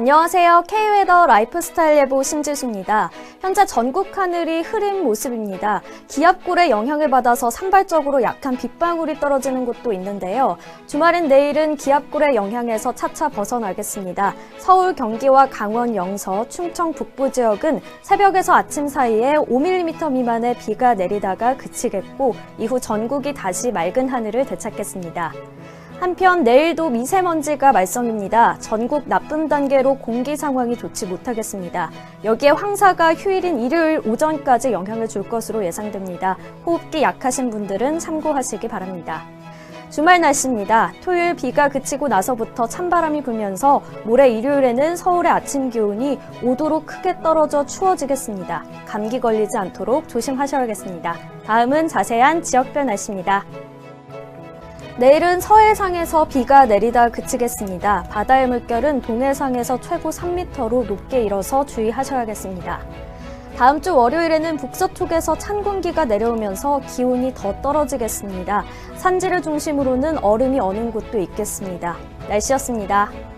안녕하세요. K웨더 라이프스타일 예보 신지수입니다. 현재 전국 하늘이 흐린 모습입니다. 기압골의 영향을 받아서 산발적으로 약한 빗방울이 떨어지는 곳도 있는데요. 주말인 내일은 기압골의 영향에서 차차 벗어나겠습니다. 서울, 경기와 강원, 영서, 충청 북부 지역은 새벽에서 아침 사이에 5mm 미만의 비가 내리다가 그치겠고 이후 전국이 다시 맑은 하늘을 되찾겠습니다. 한편 내일도 미세먼지가 말썽입니다. 전국 나쁨 단계로 공기 상황이 좋지 못하겠습니다. 여기에 황사가 휴일인 일요일 오전까지 영향을 줄 것으로 예상됩니다. 호흡기 약하신 분들은 참고하시기 바랍니다. 주말 날씨입니다. 토요일 비가 그치고 나서부터 찬바람이 불면서 모레 일요일에는 서울의 아침 기온이 5도로 크게 떨어져 추워지겠습니다. 감기 걸리지 않도록 조심하셔야겠습니다. 다음은 자세한 지역별 날씨입니다. 내일은 서해상에서 비가 내리다 그치겠습니다. 바다의 물결은 동해상에서 최고 3m로 높게 일어서 주의하셔야겠습니다. 다음 주 월요일에는 북서쪽에서 찬 공기가 내려오면서 기온이 더 떨어지겠습니다. 산지를 중심으로는 얼음이 어는 곳도 있겠습니다. 날씨였습니다.